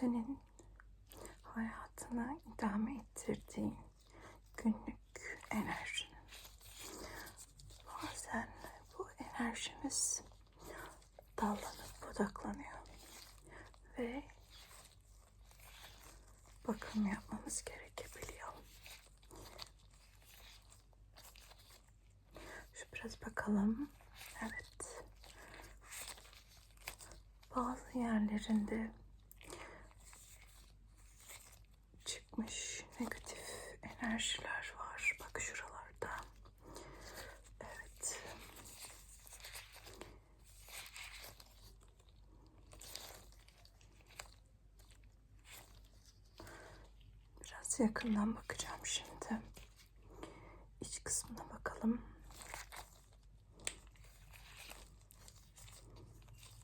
senin hayatına idame ettirdiğin günlük enerjin. Bazen bu enerjimiz dallanıp budaklanıyor ve bakım yapmamız gerekebiliyor. Şu biraz bakalım. Evet. Bazı yerlerinde çıkmış negatif enerjiler var. Bak şuralarda. Evet. Biraz yakından bakacağım şimdi. İç kısmına bakalım.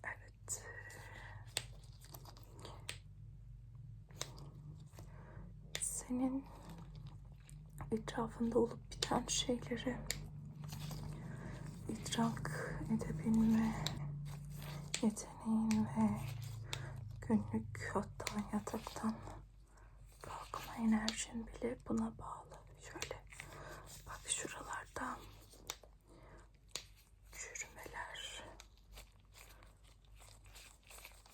Evet. Senin etrafında olup biten şeyleri idrak edebilme yeteneğin ve günlük hatta yataktan kalkma enerjin bile buna bağlı. Şöyle bak şuralarda çürümeler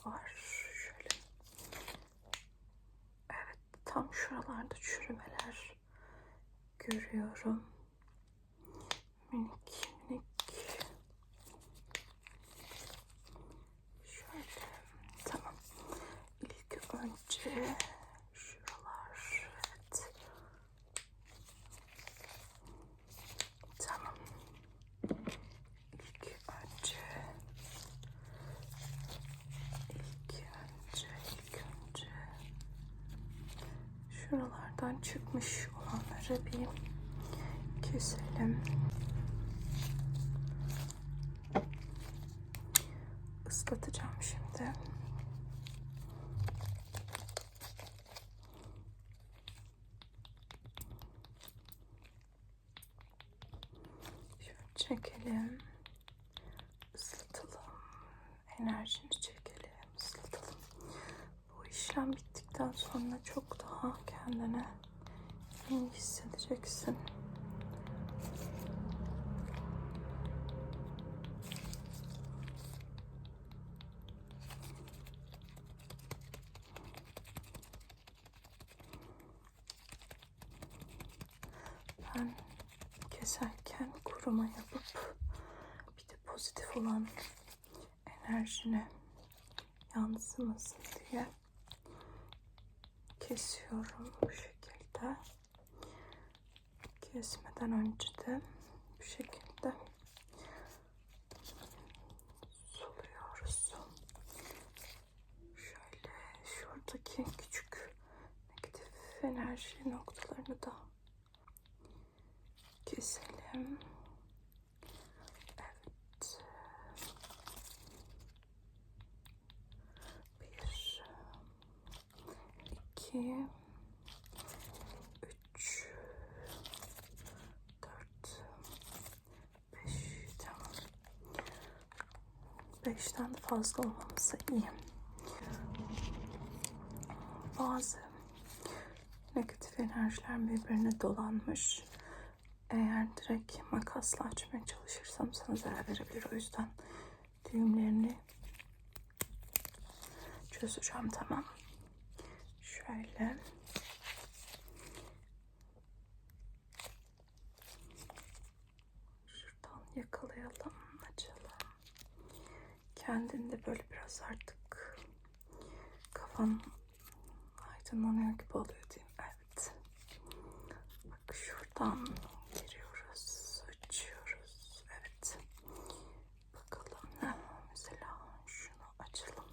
var. Şöyle evet tam şuralarda çürümeler görüyorum. Minik Şöyle tamam. İlk önce şuralar evet. Tamam. İlk önce ilk önce ilk önce şuralardan çıkmış olanları bir keselim. ıslatacağım şimdi. Şöyle çekelim. ıslatalım. Enerjini çekelim. ıslatalım. Bu işlem bittikten sonra çok daha kendine iyi hissedeceksin. Ben keserken kuruma yapıp bir de pozitif olan enerjine yansımasın diye kesiyorum bu şekilde. Kesmeden önce de bu şekilde suluyoruz. Şöyle şuradaki küçük negatif enerji noktalarını da keselim. 2 3 4 5 tamam. 5'ten fazla olmaması iyi. Bazı negatif enerjiler birbirine dolanmış. Eğer direkt makasla açmaya çalışırsam sana zarar verebilir. O yüzden düğümlerini çözeceğim tamam. Şöyle. Şuradan yakalayalım, açalım. Kendinde böyle biraz artık kafan aydınlanıyor gibi oluyor mi? Evet. Bak şuradan giriyoruz, açıyoruz. Evet. Bakalım ne? Mesela şunu açalım.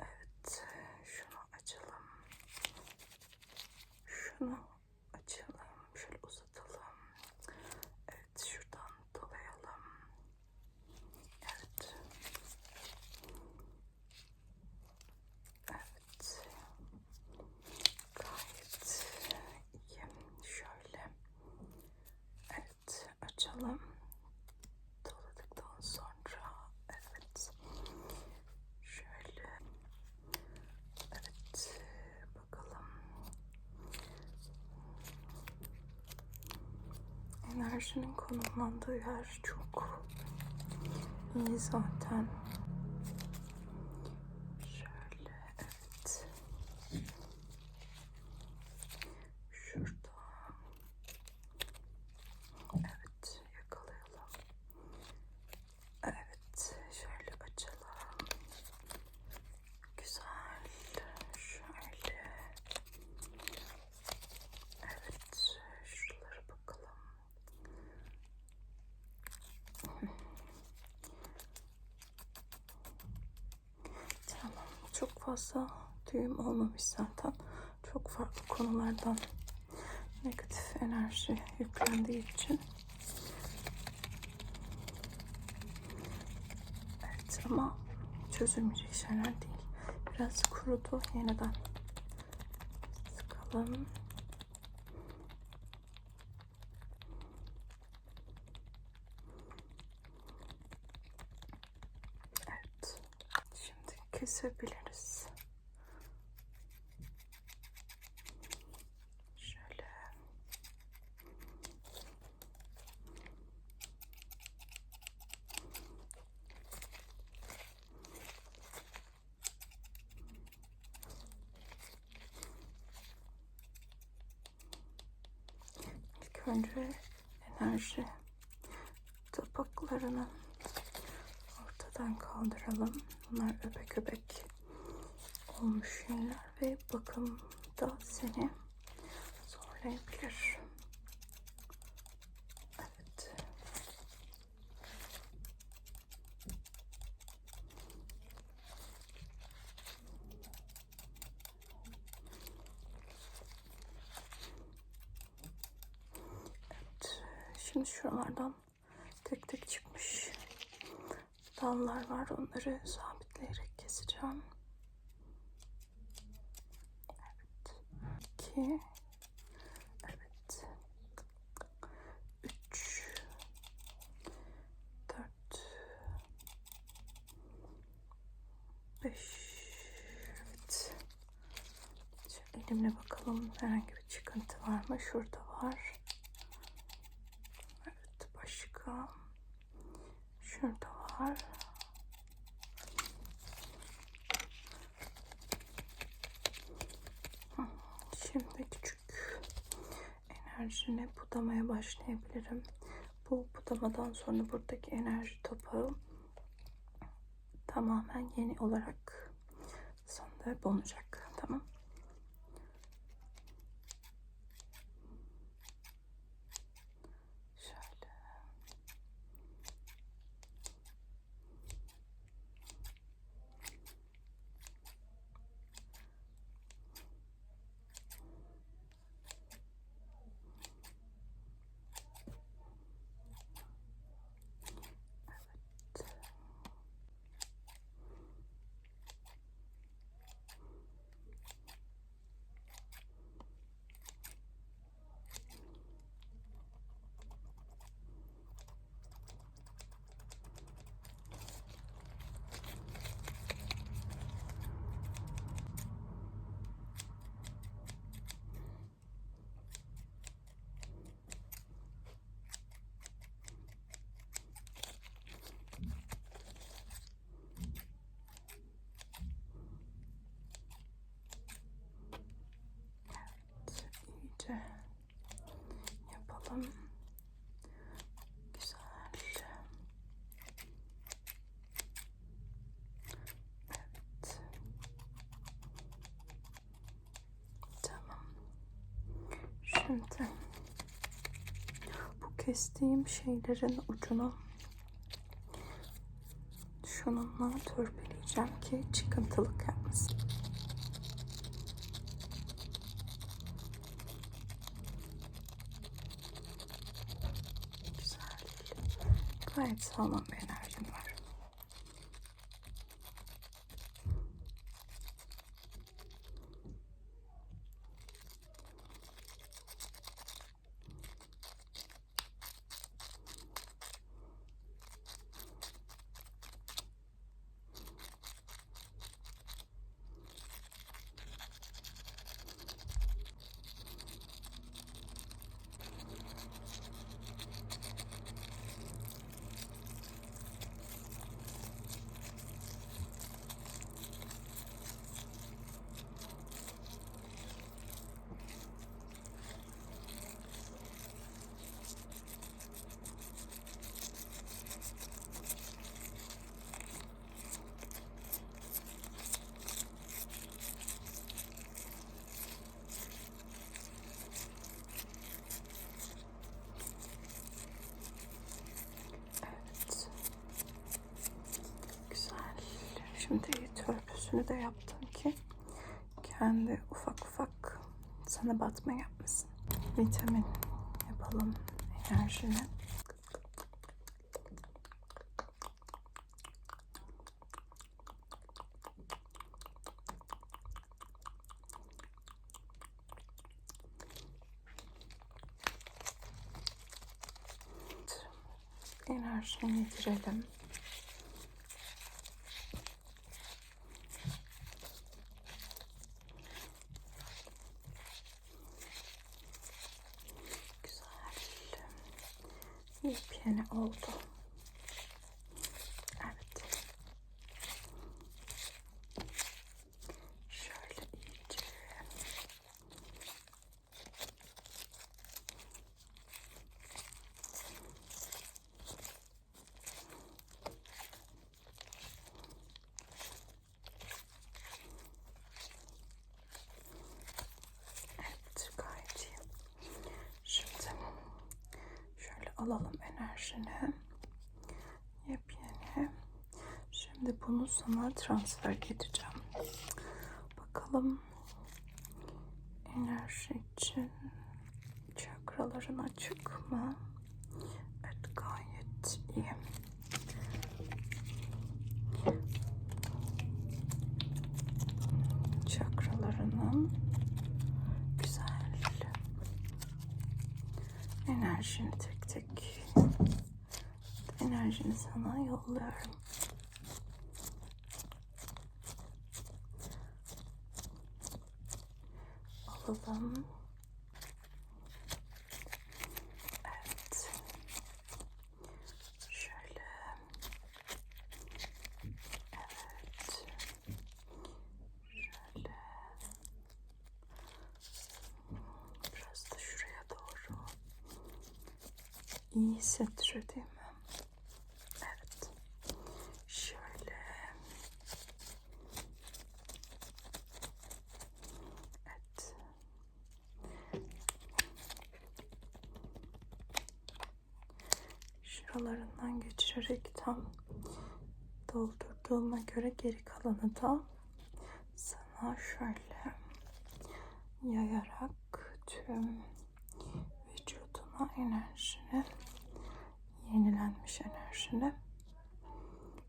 Evet, şunu açalım. Şunu açalım. Şöyle uzatalım. Evet, şuradan dolayalım. Evet. Evet. Gayet enerjinin konumlandığı yer çok iyi zaten. Şöyle evet. Şurada. Evet yakalayalım. Evet şöyle açalım. Güzel. Şöyle. Evet şuralara bakalım. Tamam. Çok fazla düğüm olmamış zaten. Çok farklı konulardan negatif enerji yüklendiği için. Evet ama çözülmeyecek şeyler değil. Biraz kurudu. Yeniden sıkalım. Evet. Şimdi kesebiliriz. Şöyle. İlk önce enerji tabaklarını ortadan kaldıralım. Bunlar öbek öbek olmuş şeyler ve bakımda seni zorlayabilir. Evet. Evet. Şimdi şuralardan tek tek çıkmış dallar var. Onları sabitleyerek keseceğim. Evet. İki. Evet. Üç. Dört. Beş. Evet. Şöyle elimle bakalım herhangi bir çıkıntı var mı? Şurada var. Evet. Başka. Şurada var. Hı, Şimdi küçük enerjini budamaya başlayabilirim. Bu budamadan sonra buradaki enerji topağı tamamen yeni olarak sandığa bulunacak. Tamam. Şöyle. İyice yapalım. Güzel. Evet. Tamam. Şimdi bu kestiğim şeylerin ucunu şununla törpüleyeceğim ki çıkıntılık yapmasın. Gayet sağlam bir enerjim örtüsünü de yaptım ki kendi ufak ufak sana batma yapmasın. Vitamin yapalım enerjini. enerjini yedirelim. Güzel. Yepyeni oldu. Evet. Şöyle iyice. Evet, gayet iyi. Şimdi şöyle alalım enerjini. Yepyeni. Şimdi bunu sana transfer edeceğim. Bakalım enerji için çakraların açık mı? Evet gayet iyi. Çakralarının güzel enerjini tek enerjini sana yolluyorum. Alalım. Evet. Şöyle. Evet. Şöyle. Biraz da şuraya doğru. İyi hissettiriyor değil mi? Evet. Şöyle. Evet. Şuralarından geçirerek tam doldurduğuma göre geri kalanı da sana şöyle yayarak tüm vücuduna enerjini yenilenmiş enerjini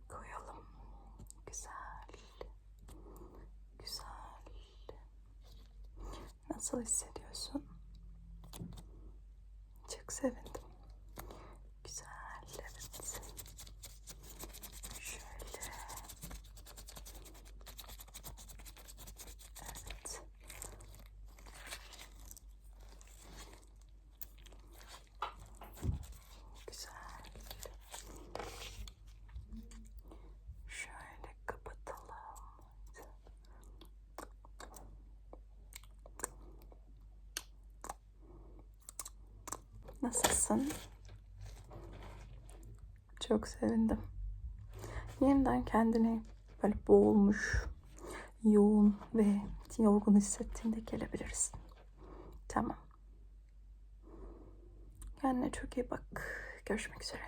koyalım. Güzel. Güzel. Nasıl hissediyorsun? Çok sevindim. Güzel. Evet. Şöyle. Evet. Güzel. Şöyle kapatalım. Nasılsın? Çok sevindim. Yeniden kendini böyle boğulmuş, yoğun ve yorgun hissettiğinde gelebilirsin. Tamam. Kendine çok iyi bak. Görüşmek üzere.